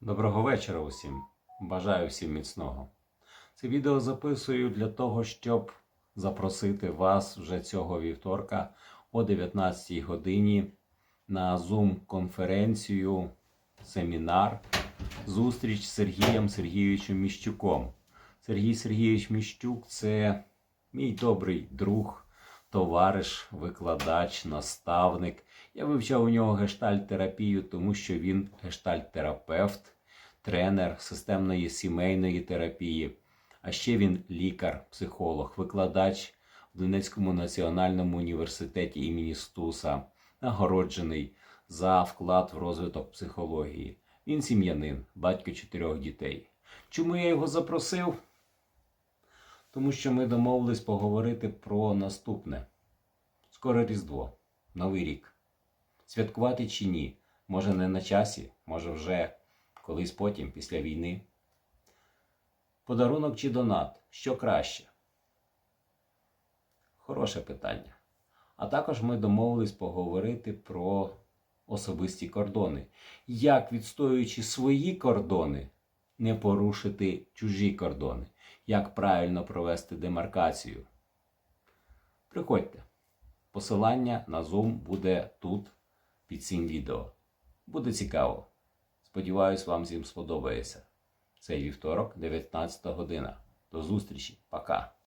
Доброго вечора усім. Бажаю всім міцного. Це відео записую для того, щоб запросити вас вже цього вівторка о 19 годині на Zoom-конференцію, семінар, зустріч з Сергієм Сергійовичем Міщуком. Сергій Сергійович Міщук це мій добрий друг, товариш, викладач, наставник. Я вивчав у нього гештальт-терапію, тому що він гештальт-терапевт, тренер системної сімейної терапії. А ще він лікар, психолог, викладач в Донецькому національному університеті імені Стуса, нагороджений за вклад в розвиток психології. Він сім'янин, батько чотирьох дітей. Чому я його запросив? Тому що ми домовились поговорити про наступне. Скоро Різдво, Новий рік. Святкувати чи ні? Може не на часі, може вже колись потім, після війни. Подарунок чи донат? Що краще? Хороше питання. А також ми домовились поговорити про особисті кордони. Як, відстоюючи свої кордони, не порушити чужі кордони? Як правильно провести демаркацію? Приходьте. Посилання на Zoom буде тут під цим відео. Буде цікаво. Сподіваюсь, вам всім сподобається. Цей вівторок, 19 година. До зустрічі. Пока.